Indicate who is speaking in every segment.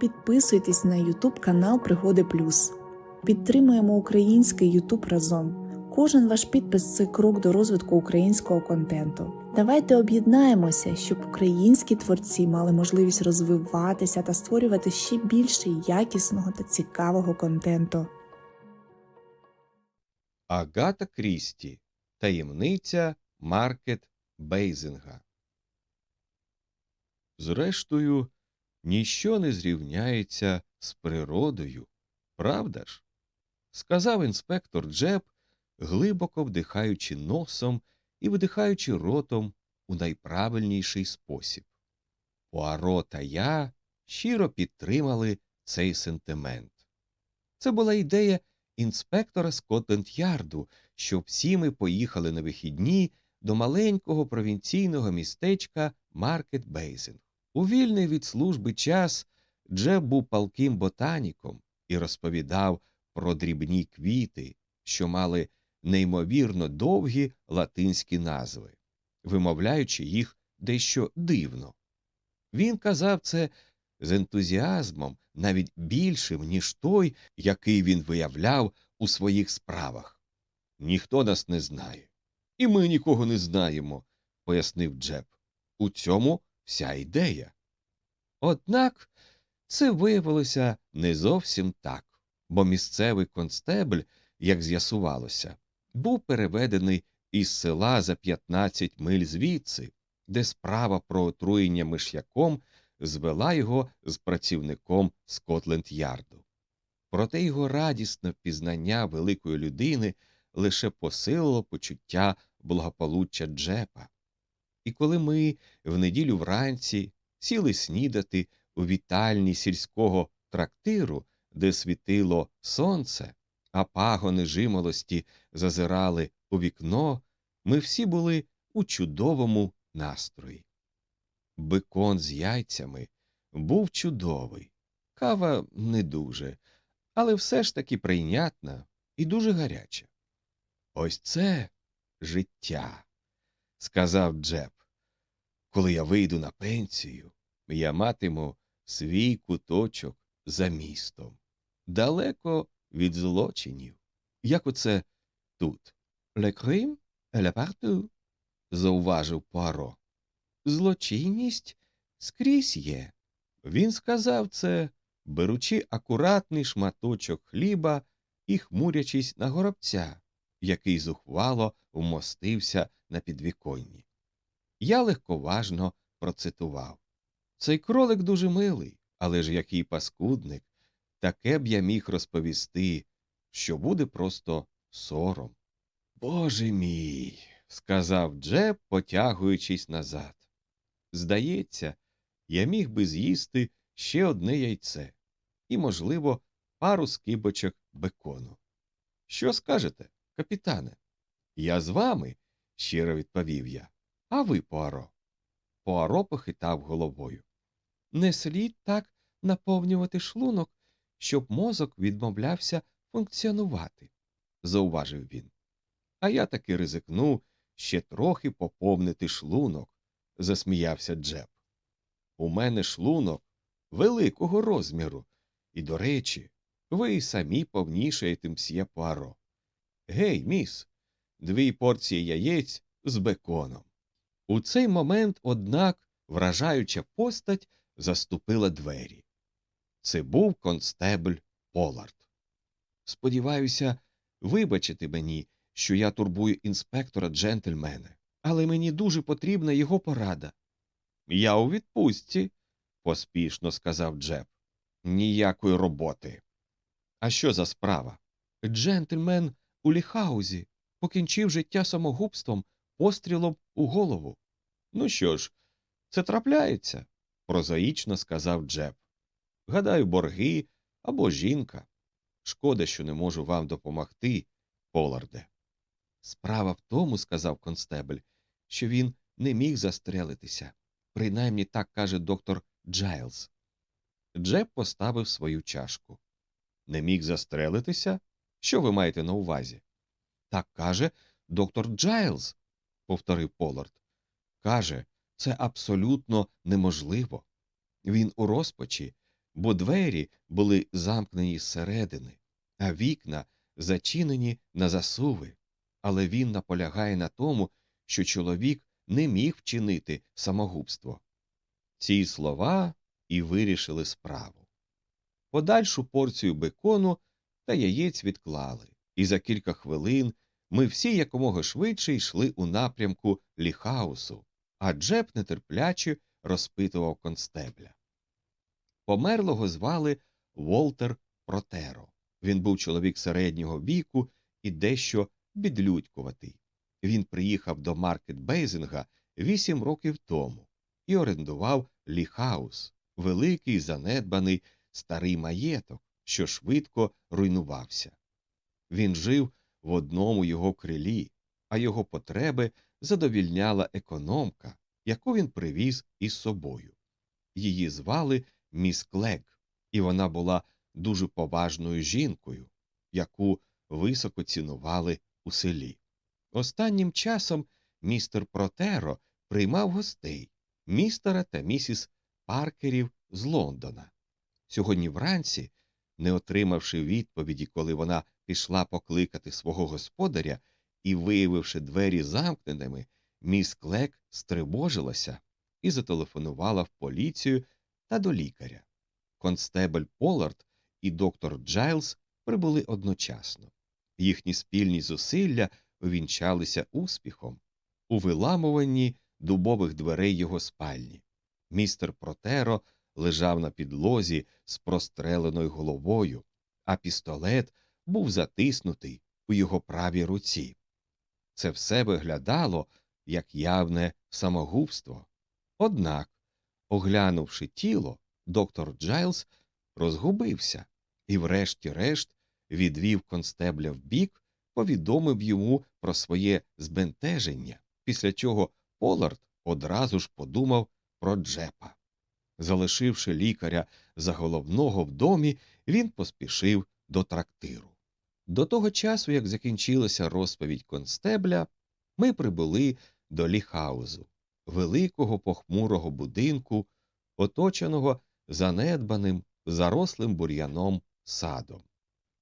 Speaker 1: Підписуйтесь на YouTube канал Пригоди Плюс. Підтримуємо український YouTube разом. Кожен ваш підпис це крок до розвитку українського контенту. Давайте об'єднаємося, щоб українські творці мали можливість розвиватися та створювати ще більше якісного та цікавого контенту.
Speaker 2: Агата Крісті. Таємниця Маркет Бейзинга. Зрештою, ніщо не зрівняється з природою, правда ж? сказав інспектор Джеб, глибоко вдихаючи носом і видихаючи ротом у найправильніший спосіб. Пуаро та я щиро підтримали цей сентимент. Це була ідея інспектора Скотленд-Ярду, щоб всі ми поїхали на вихідні до маленького провінційного містечка Маркет Бейзинг. У вільний від служби час Джеб був палким ботаніком і розповідав про дрібні квіти, що мали неймовірно довгі латинські назви, вимовляючи їх дещо дивно. Він казав це з ентузіазмом навіть більшим, ніж той, який він виявляв у своїх справах. Ніхто нас не знає. І ми нікого не знаємо, пояснив Джеб. У цьому вся ідея. Однак це виявилося не зовсім так, бо місцевий констебль, як з'ясувалося, був переведений із села за 15 миль звідси, де справа про отруєння миш'яком звела його з працівником Скотленд-Ярду. Проте його радісне впізнання великої людини лише посилило почуття благополуччя Джепа. І коли ми в неділю вранці сіли снідати у вітальні сільського трактиру, де світило сонце, а пагони жимолості зазирали у вікно, ми всі були у чудовому настрої. Бекон з яйцями був чудовий, кава не дуже, але все ж таки прийнятна і дуже гаряча. Ось це життя, сказав Джеб. Коли я вийду на пенсію, я матиму свій куточок за містом, далеко від злочинів, як оце тут. Le crime est là partout, зауважив Пуаро. Злочинність скрізь є. Він сказав це, беручи акуратний шматочок хліба і хмурячись на горобця, який зухвало вмостився на підвіконні. Я легковажно процитував Цей кролик дуже милий, але ж який паскудник, таке б я міг розповісти, що буде просто сором. Боже мій, сказав Джеб, потягуючись назад. Здається, я міг би з'їсти ще одне яйце і, можливо, пару скибочок бекону. Що скажете, капітане? Я з вами, щиро відповів я. А ви, Пуаро? Пуаро похитав головою. Не слід так наповнювати шлунок, щоб мозок відмовлявся функціонувати, зауважив він. А я таки ризикну ще трохи поповнити шлунок, засміявся Джеб. У мене шлунок великого розміру, і, до речі, ви й самі повнішаєте мсьє Пуаро. Гей, міс, дві порції яєць з беконом. У цей момент, однак, вражаюча постать заступила двері. Це був констебль Полард. Сподіваюся, вибачити мені, що я турбую інспектора джентльмена, але мені дуже потрібна його порада. Я у відпустці, поспішно сказав Джеб. Ніякої роботи. А що за справа? Джентльмен у ліхаузі покінчив життя самогубством пострілом у голову. Ну що ж, це трапляється, прозаїчно сказав Джеб. Гадаю, борги або жінка. Шкода, що не можу вам допомогти, Поларде. Справа в тому, сказав констебль, що він не міг застрелитися. Принаймні так каже доктор Джайлз. Джеб поставив свою чашку. Не міг застрелитися? Що ви маєте на увазі? Так каже доктор Джайлз, повторив Полард. Каже, це абсолютно неможливо. Він у розпачі, бо двері були замкнені зсередини, а вікна зачинені на засуви. Але він наполягає на тому, що чоловік не міг вчинити самогубство. Ці слова і вирішили справу. Подальшу порцію бекону та яєць відклали, і за кілька хвилин ми всі якомога швидше йшли у напрямку ліхаусу, а Джеб нетерпляче розпитував констебля. Померлого звали Волтер Протеро. Він був чоловік середнього віку і дещо бідлюдькуватий. Він приїхав до Маркет Бейзинга вісім років тому і орендував ліхаус, великий занедбаний старий маєток, що швидко руйнувався. Він жив в одному його крилі, а його потреби задовільняла економка, яку він привіз із собою. Її звали міс Клег, і вона була дуже поважною жінкою, яку високо цінували у селі. Останнім часом містер Протеро приймав гостей містера та місіс Паркерів з Лондона. Сьогодні вранці, не отримавши відповіді, коли вона пішла покликати свого господаря і, виявивши двері замкненими, міс Клек стривожилася і зателефонувала в поліцію та до лікаря. Констебель Полард і доктор Джайлз прибули одночасно. Їхні спільні зусилля увінчалися успіхом у виламуванні дубових дверей його спальні. Містер Протеро лежав на підлозі з простреленою головою, а пістолет був затиснутий у його правій руці. Це все виглядало як явне самогубство. Однак, оглянувши тіло, доктор Джайлз розгубився і, врешті-решт, відвів констебля вбік, повідомив йому про своє збентеження, після чого Полард одразу ж подумав про Джепа. Залишивши лікаря за головного в домі, він поспішив до трактиру. До того часу, як закінчилася розповідь констебля, ми прибули до ліхаузу, великого похмурого будинку, оточеного занедбаним, зарослим бур'яном садом.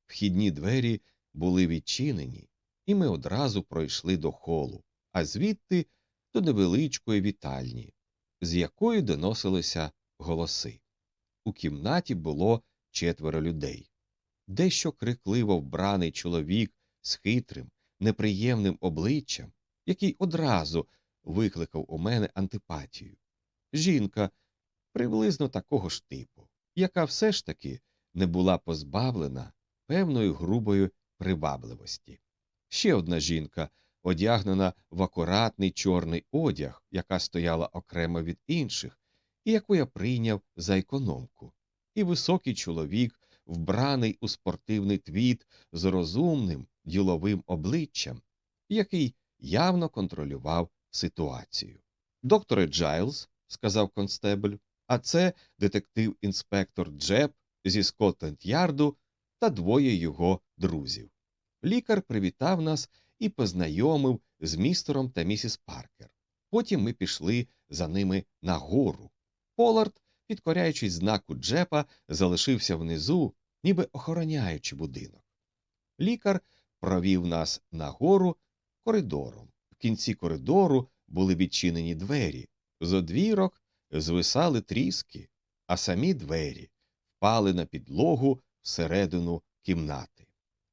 Speaker 2: Вхідні двері були відчинені, і ми одразу пройшли до холу, а звідти до невеличкої вітальні, з якої доносилися голоси. У кімнаті було четверо людей. Дещо крикливо вбраний чоловік з хитрим, неприємним обличчям, який одразу викликав у мене антипатію. Жінка приблизно такого ж типу, яка все ж таки не була позбавлена певної грубої привабливості. Ще одна жінка, одягнена в акуратний чорний одяг, яка стояла окремо від інших, і яку я прийняв за економку, і високий чоловік, вбраний у спортивний твіт з розумним діловим обличчям, який явно контролював ситуацію. Докторе Джайлз, сказав констебль, а це детектив інспектор Джеб зі Скотланд-Ярду та двоє його друзів. Лікар привітав нас і познайомив з містером та місіс Паркер. Потім ми пішли за ними нагору. Полард, підкоряючись знаку Джепа, залишився внизу, ніби охороняючи будинок. Лікар провів нас нагору коридором. В кінці коридору були відчинені двері, з одвірок звисали тріски, а самі двері впали на підлогу всередину кімнати.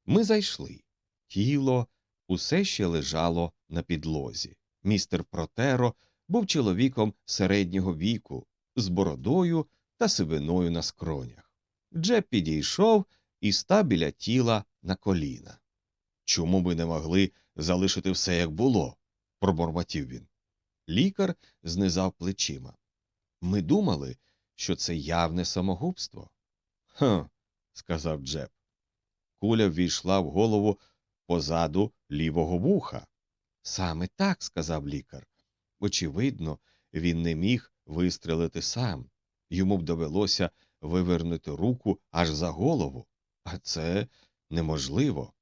Speaker 2: Ми зайшли. Тіло усе ще лежало на підлозі. Містер Протеро був чоловіком середнього віку, з бородою та сивиною на скронях. Джеб підійшов і став біля тіла на коліна. Чому ми не могли залишити все, як було? пробормотів він. Лікар знизав плечима. Ми думали, що це явне самогубство. Хм, сказав Джеб. Куля ввійшла в голову позаду лівого вуха. Саме так, сказав лікар. Очевидно, він не міг вистрелити сам. Йому б довелося вивернути руку аж за голову, а це неможливо.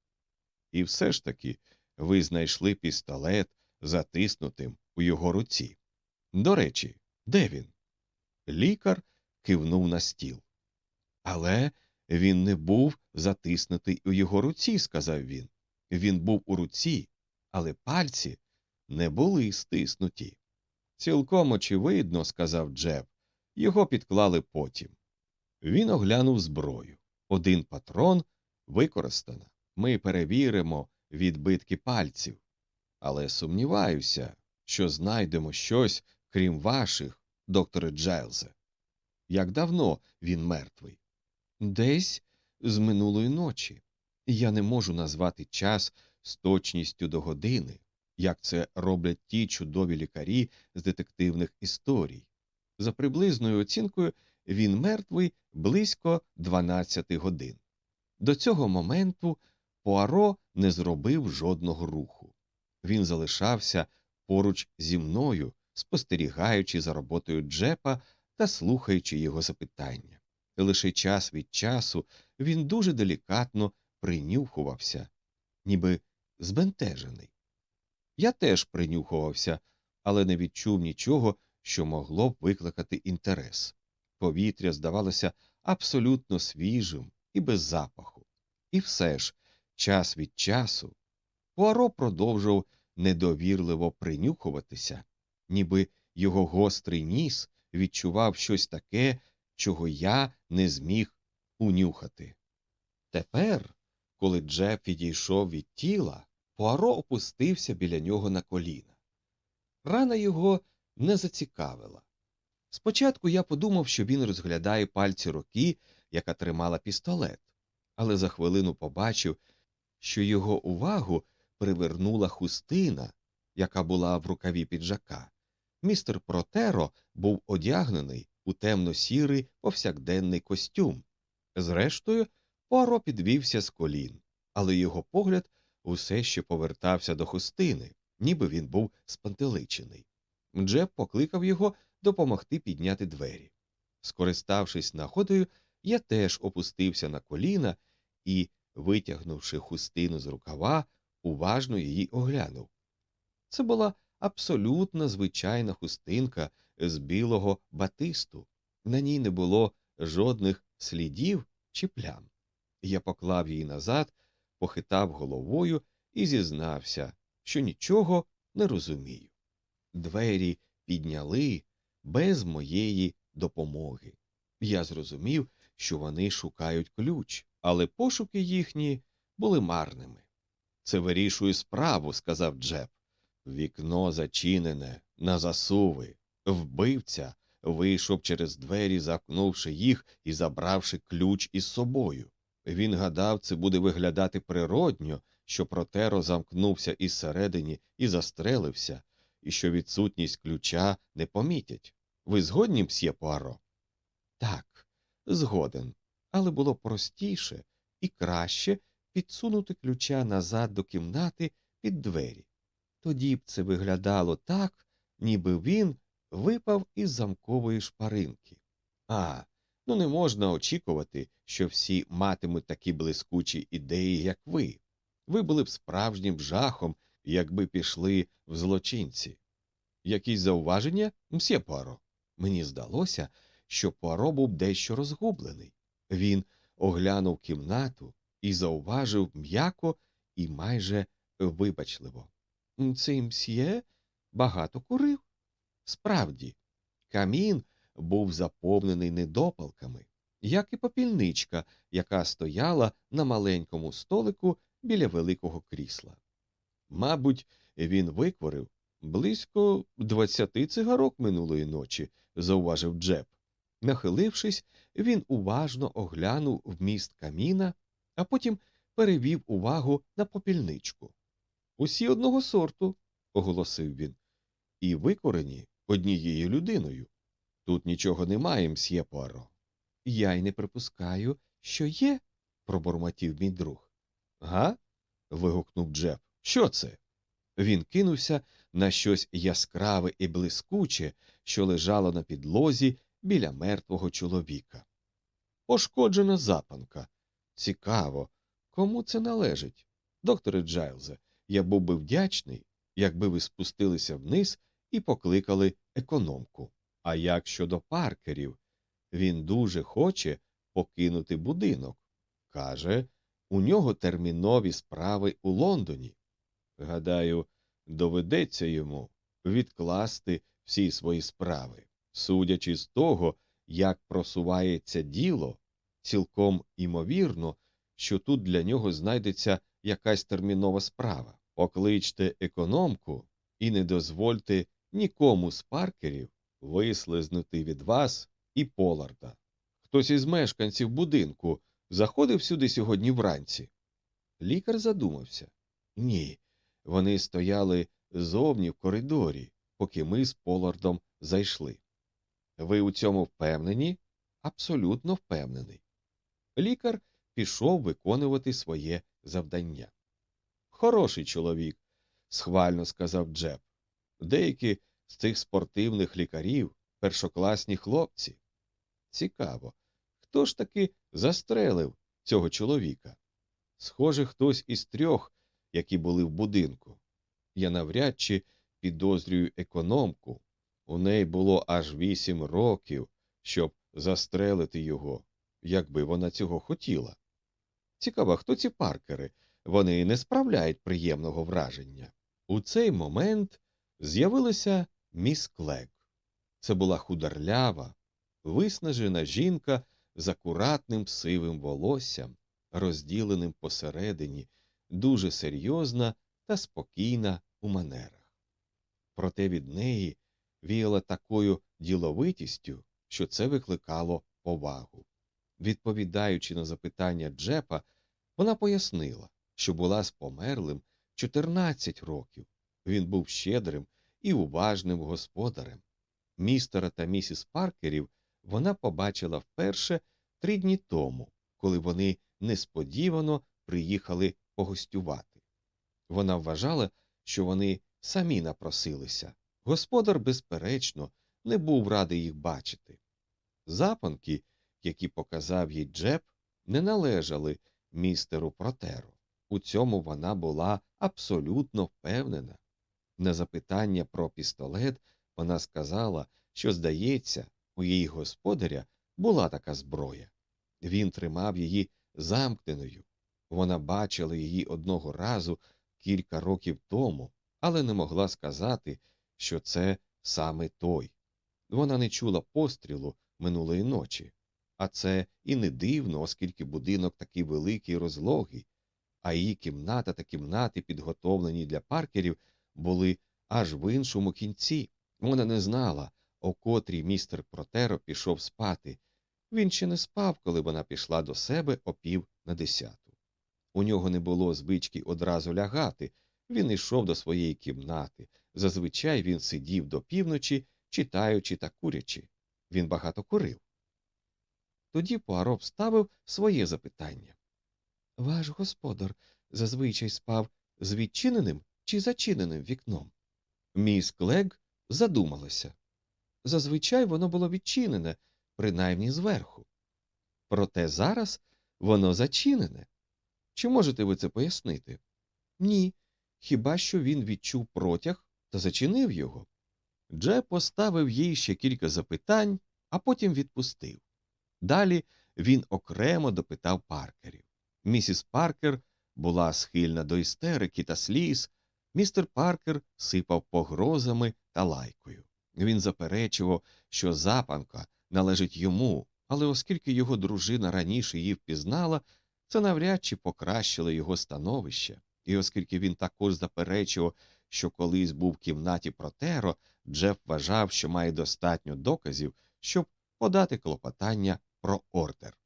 Speaker 2: І все ж таки ви знайшли пістолет затиснутим у його руці. До речі, де він? Лікар кивнув на стіл. Але він не був затиснутий у його руці, сказав він. Він був у руці, але пальці не були стиснуті. Цілком очевидно, сказав Джеб, його підклали потім. Він оглянув зброю. Один патрон використано. Ми перевіримо відбитки пальців. Але сумніваюся, що знайдемо щось, крім ваших, докторе Джайлзе. Як давно він мертвий? Десь з минулої ночі. Я не можу назвати час з точністю до години, як це роблять ті чудові лікарі з детективних історій. За приблизною оцінкою, він мертвий близько 12 годин. До цього моменту Пуаро не зробив жодного руху. Він залишався поруч зі мною, спостерігаючи за роботою Джепа та слухаючи його запитання. Лише час від часу він дуже делікатно принюхувався, ніби збентежений. Я теж принюхувався, але не відчув нічого, що могло б викликати інтерес. Повітря здавалося абсолютно свіжим і без запаху. І все ж, час від часу, Пуаро продовжував недовірливо принюхуватися, ніби його гострий ніс відчував щось таке, чого я не зміг унюхати. Тепер, коли Джеб відійшов від тіла, Пуаро опустився біля нього на коліна. Рана його не зацікавила. Спочатку я подумав, що він розглядає пальці руки, яка тримала пістолет, але за хвилину побачив, що його увагу привернула хустина, яка була в рукаві піджака. Містер Протеро був одягнений у темно-сірий повсякденний костюм. Зрештою, Пуаро підвівся з колін, але його погляд усе ще повертався до хустини, ніби він був спантеличений. Джеб покликав його допомогти підняти двері. Скориставшись нагодою, я теж опустився на коліна і, витягнувши хустину з рукава, уважно її оглянув. Це була абсолютно звичайна хустинка з білого батисту. На ній не було жодних слідів чи плям. Я поклав її назад, похитав головою і зізнався, що нічого не розумію. Двері підняли без моєї допомоги. Я зрозумів, що вони шукають ключ, але пошуки їхні були марними. Це вирішує справу, сказав Джеб. Вікно зачинене на засуви. Вбивця вийшов через двері, замкнувши їх і забравши ключ із собою. Він гадав, це буде виглядати природньо, що Протеро замкнувся із середині і застрелився, і що відсутність ключа не помітять. Ви згодні, мсьє Пуаро? Так, згоден, але було простіше і краще підсунути ключа назад до кімнати під двері. Тоді б це виглядало так, ніби він випав із замкової шпаринки. А, ну не можна очікувати, що всі матимуть такі блискучі ідеї, як ви. Ви були б справжнім жахом, якби пішли в злочинці. Якісь зауваження, мсьє Пуаро? Мені здалося, що Пуаро був дещо розгублений. Він оглянув кімнату і зауважив м'яко і майже вибачливо. Цей мсьє багато курив. Справді, камін був заповнений недопалками, як і попільничка, яка стояла на маленькому столику біля великого крісла. Мабуть, він викворив близько двадцяти цигарок минулої ночі, зауважив Джеб. Нахилившись, він уважно оглянув вміст каміна, а потім перевів увагу на попільничку. Усі одного сорту, оголосив він, і викорені однією людиною. Тут нічого немає, мсьє Пуаро. Я й не припускаю, що є, пробормотів мій друг. Га? вигукнув Джеб. Що це? Він кинувся на щось яскраве і блискуче, що лежало на підлозі біля мертвого чоловіка. Пошкоджена запанка. Цікаво, кому це належить? Докторе Джайлзе, я був би вдячний, якби ви спустилися вниз і покликали економку. А як щодо паркерів, він дуже хоче покинути будинок. Каже, у нього термінові справи у Лондоні. Гадаю, доведеться йому відкласти всі свої справи. Судячи з того, як просувається діло, цілком імовірно, що тут для нього знайдеться якась термінова справа. Покличте економку і не дозвольте нікому з паркерів вислизнути від вас і Поларда. Хтось із мешканців будинку заходив сюди сьогодні вранці. Лікар задумався. Ні, вони стояли зовні в коридорі, поки ми з Полардом зайшли. Ви у цьому впевнені? Абсолютно впевнений. Лікар пішов виконувати своє завдання. Хороший чоловік, схвально сказав Джеб. Деякі з цих спортивних лікарів першокласні хлопці. Цікаво, хто ж таки застрелив цього чоловіка? Схоже, хтось із трьох, які були в будинку. Я навряд чи підозрюю економку. У неї було аж вісім років, щоб застрелити його, якби вона цього хотіла. Цікаво, хто ці паркери? Вони не справляють приємного враження. У цей момент з'явилася міс Клек. Це була хударлява, виснажена жінка з акуратним сивим волоссям, розділеним посередині, дуже серйозна та спокійна у манерах. Проте від неї віяла такою діловитістю, що це викликало повагу. Відповідаючи на запитання Джепа, вона пояснила, що була з померлим 14 років. Він був щедрим і уважним господарем. Містера та місіс Паркерів вона побачила вперше три дні тому, коли вони несподівано приїхали погостювати. Вона вважала, що вони самі напросилися. Господар, безперечно, не був радий їх бачити. Запанки, які показав їй Джеб, не належали містеру Протеру. У цьому вона була абсолютно впевнена. На запитання про пістолет вона сказала, що, здається, у її господаря була така зброя. Він тримав її замкненою. Вона бачила її одного разу кілька років тому, але не могла сказати, що це саме той. Вона не чула пострілу минулої ночі, а це і не дивно, оскільки будинок такий великий і розлогий, а її кімната та кімнати, підготовлені для паркерів, були аж в іншому кінці. Вона не знала, о котрій містер Протеро пішов спати. Він ще не спав, коли вона пішла до себе о пів на десяту. У нього не було звички одразу лягати, він йшов до своєї кімнати. Зазвичай він сидів до півночі, читаючи та курячи. Він багато курив. Тоді Пуаро вставив своє запитання. Ваш господар зазвичай спав з відчиненим чи зачиненим вікном? Міс Клег задумалася. Зазвичай воно було відчинене, принаймні зверху. Проте зараз воно зачинене. Чи можете ви це пояснити? Ні. Хіба що він відчув протяг та зачинив його. Дже поставив їй ще кілька запитань, а потім відпустив. Далі він окремо допитав паркерів. Місіс Паркер була схильна до істерики та сліз, містер Паркер сипав погрозами та лайкою. Він заперечував, що запанка належить йому, але оскільки його дружина раніше її впізнала, це навряд чи покращило його становище, і оскільки він також заперечував, що колись був в кімнаті Протеро, Джеф вважав, що має достатньо доказів, щоб подати клопотання про ордер.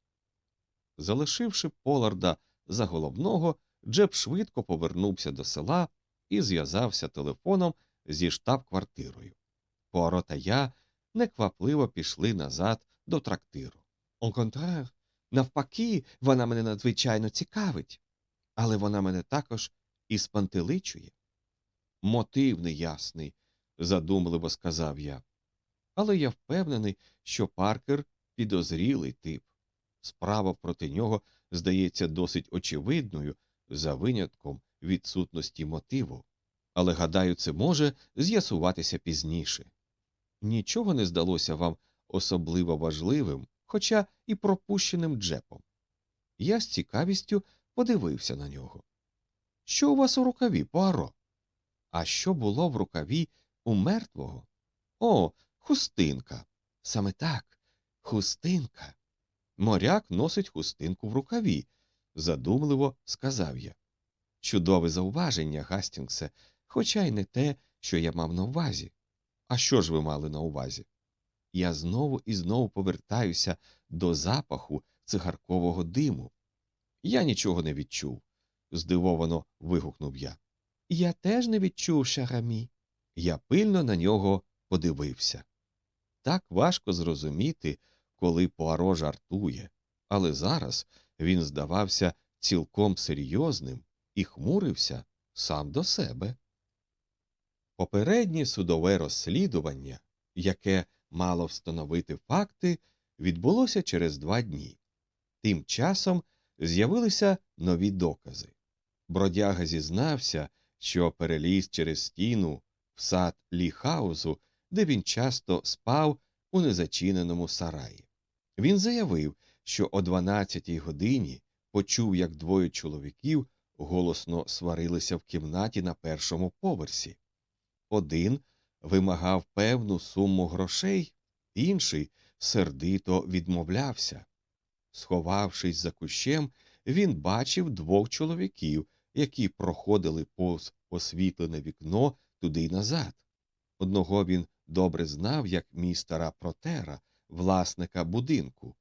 Speaker 2: Залишивши Поларда за головного, Джеб швидко повернувся до села і зв'язався телефоном зі штаб-квартирою. Пуаро та я неквапливо пішли назад до трактиру. «Au contraire, навпаки, вона мене надзвичайно цікавить, але вона мене також і спантеличує. Мотив неясний, задумливо сказав я. Але я впевнений, що Паркер підозрілий тип. Справа проти нього здається досить очевидною за винятком відсутності мотиву. Але, гадаю, це може з'ясуватися пізніше. Нічого не здалося вам особливо важливим, хоча і пропущеним джепом. Я з цікавістю подивився на нього. Що у вас у рукаві, Пуаро? А що було в рукаві у мертвого? О, хустинка. Саме так, хустинка. Моряк носить хустинку в рукаві, задумливо сказав я. Чудове зауваження, Гастінгсе, хоча й не те, що я мав на увазі. А що ж ви мали на увазі? Я знову і знову повертаюся до запаху цигаркового диму. Я нічого не відчув, здивовано вигукнув я. Я теж не відчув шарамі. Я пильно на нього подивився. Так важко зрозуміти, коли Пуаро жартує, але зараз він здавався цілком серйозним і хмурився сам до себе. Попереднє судове розслідування, яке мало встановити факти, відбулося через два дні. Тим часом з'явилися нові докази. Бродяга зізнався, що переліз через стіну в сад ліхаузу, де він часто спав у незачиненому сараї. Він заявив, що о 12-й годині почув, як двоє чоловіків голосно сварилися в кімнаті на першому поверсі. Один вимагав певну суму грошей, інший сердито відмовлявся. Сховавшись за кущем, він бачив двох чоловіків, які проходили повз освітлене вікно туди й назад. Одного він добре знав як містера Протера, власника будинку,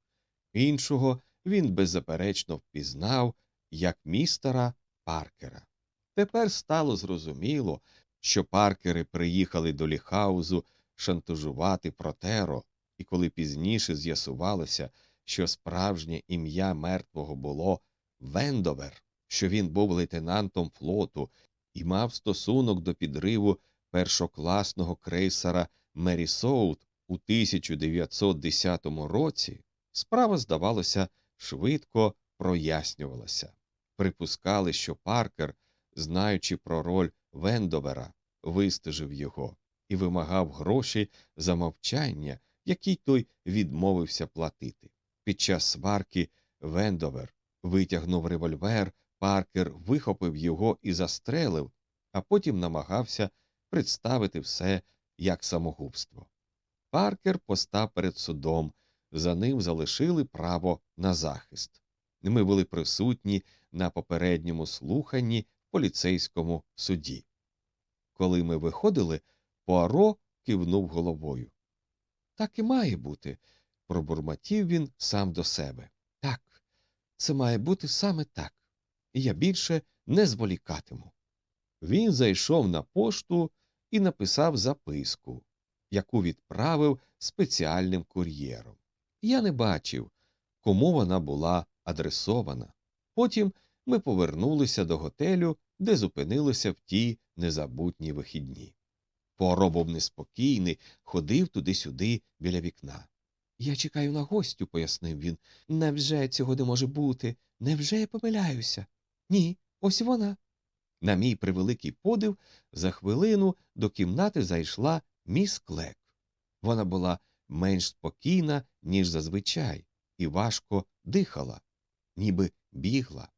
Speaker 2: іншого він беззаперечно впізнав як містера Паркера. Тепер стало зрозуміло, що паркери приїхали до ліхаузу шантажувати Протеро, і коли пізніше з'ясувалося, що справжнє ім'я мертвого було Вендовер, що він був лейтенантом флоту і мав стосунок до підриву першокласного крейсера Мерісоут у 1910 році, справа, здавалося, швидко прояснювалася. Припускали, що Паркер, знаючи про роль Вендовера, вистежив його і вимагав гроші за мовчання, які той відмовився платити. Під час сварки Вендовер витягнув револьвер, Паркер вихопив його і застрелив, а потім намагався представити все як самогубство. Паркер постав перед судом, за ним залишили право на захист. Ми були присутні на попередньому слуханні в поліцейському суді. Коли ми виходили, Пуаро кивнув головою. Так і має бути, пробурмотів він сам до себе. Так, це має бути саме так. І я більше не зволікатиму. Він зайшов на пошту і написав записку, яку відправив спеціальним кур'єром. Я не бачив, кому вона була адресована. Потім ми повернулися до готелю, де зупинилися в ті незабутні вихідні. Пуаро був неспокійний, ходив туди-сюди біля вікна. Я чекаю на гостю, пояснив він. Невже цього не може бути? Невже я помиляюся? Ні, ось вона. На мій превеликий подив, за хвилину до кімнати зайшла міс Клек. Вона була менш спокійна, ніж зазвичай, і важко дихала, ніби бігла.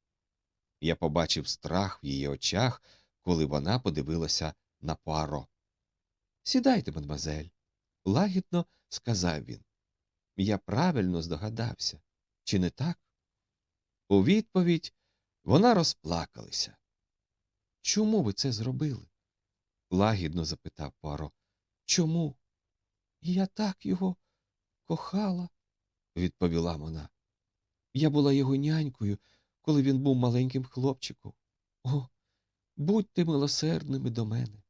Speaker 2: Я побачив страх в її очах, коли вона подивилася на Пуаро. Сідайте, мадмазель, лагідно сказав він. Я правильно здогадався. Чи не так? У відповідь вона розплакалася. Чому ви це зробили? лагідно запитав Пуаро. Чому? Я так його кохала, відповіла вона. Я була його нянькою, коли він був маленьким хлопчиком. О, будьте милосердними до мене.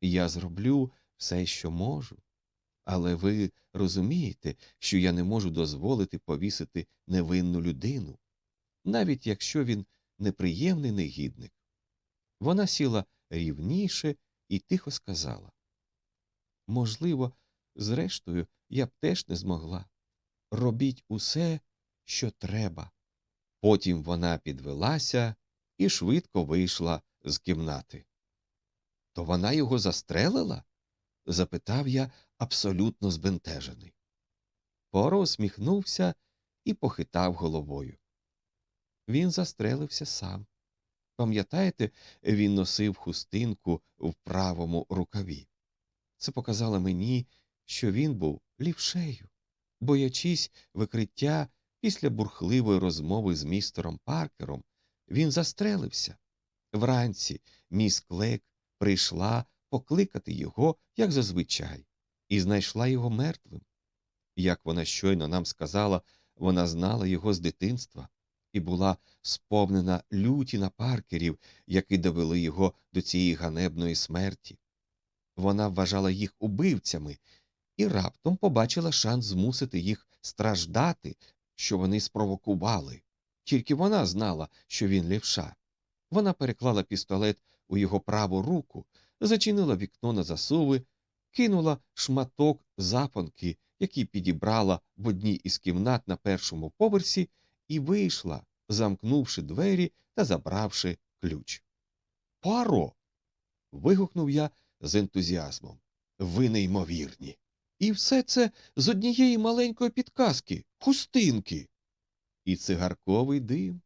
Speaker 2: Я зроблю все, що можу. Але ви розумієте, що я не можу дозволити повісити невинну людину, навіть якщо він неприємний негідник. Вона сіла рівніше і тихо сказала Можливо, зрештою, я б теж не змогла. Робіть усе, що треба. Потім вона підвелася і швидко вийшла з кімнати. То вона його застрелила? запитав я абсолютно збентежений. Поро усміхнувся і похитав головою. Він застрелився сам. Пам'ятаєте, він носив хустинку в правому рукаві. Це показало мені, що він був лівшею, боячись викриття після бурхливої розмови з містером Паркером, він застрелився. Вранці міс Клек прийшла покликати його, як зазвичай, і знайшла його мертвим. Як вона щойно нам сказала, вона знала його з дитинства і була сповнена люті на паркерів, які довели його до цієї ганебної смерті. Вона вважала їх убивцями і раптом побачила шанс змусити їх страждати, що вони спровокували. Тільки вона знала, що він лівша. Вона переклала пістолет у його праву руку, зачинила вікно на засуви, кинула шматок запонки, який підібрала в одній із кімнат на першому поверсі, і вийшла, замкнувши двері та забравши ключ. Паро. вигукнув я з ентузіазмом. Ви неймовірні. І все це з однієї маленької підказки, хустинки. І цигарковий дим.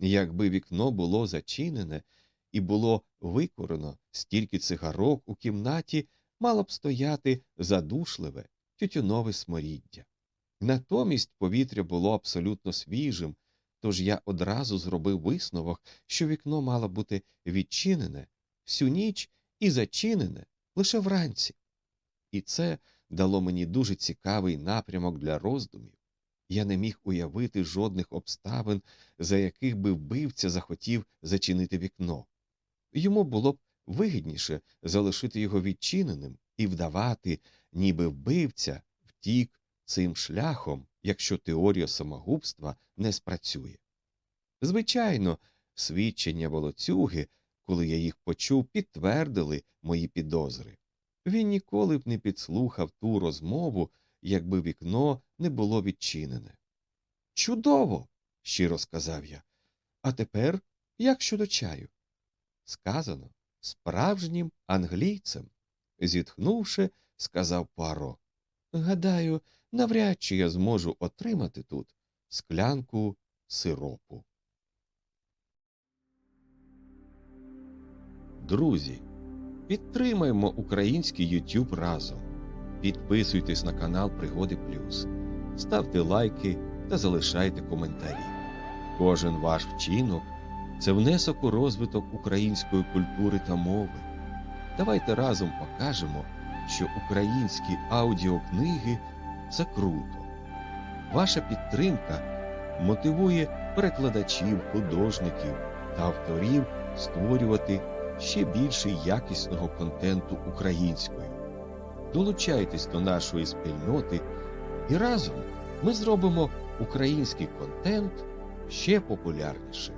Speaker 2: Якби вікно було зачинене і було викорено стільки цигарок у кімнаті, мало б стояти задушливе тютюнове сморіддя. Натомість повітря було абсолютно свіжим, тож я одразу зробив висновок, що вікно мало бути відчинене всю ніч і зачинене лише вранці. І це дало мені дуже цікавий напрямок для роздумів. Я не міг уявити жодних обставин, за яких би вбивця захотів зачинити вікно. Йому було б вигідніше залишити його відчиненим і вдавати, ніби вбивця втік цим шляхом, якщо теорія самогубства не спрацює. Звичайно, свідчення волоцюги, коли я їх почув, підтвердили мої підозри. Він ніколи б не підслухав ту розмову, якби вікно не було відчинене. Чудово, щиро сказав я. А тепер як щодо чаю? Сказано справжнім англійцем. Зітхнувши, сказав Паро. Гадаю, навряд чи я зможу отримати тут склянку сиропу. Друзі, підтримаймо український YouTube разом. Підписуйтесь на канал Пригоди Плюс, ставте лайки та залишайте коментарі. Кожен ваш вчинок це внесок у розвиток української культури та мови. Давайте разом покажемо, що українські аудіокниги це круто. Ваша підтримка мотивує перекладачів, художників та авторів створювати ще більше якісного контенту українською. Долучайтесь до нашої спільноти, і разом ми зробимо український контент ще популярнішим.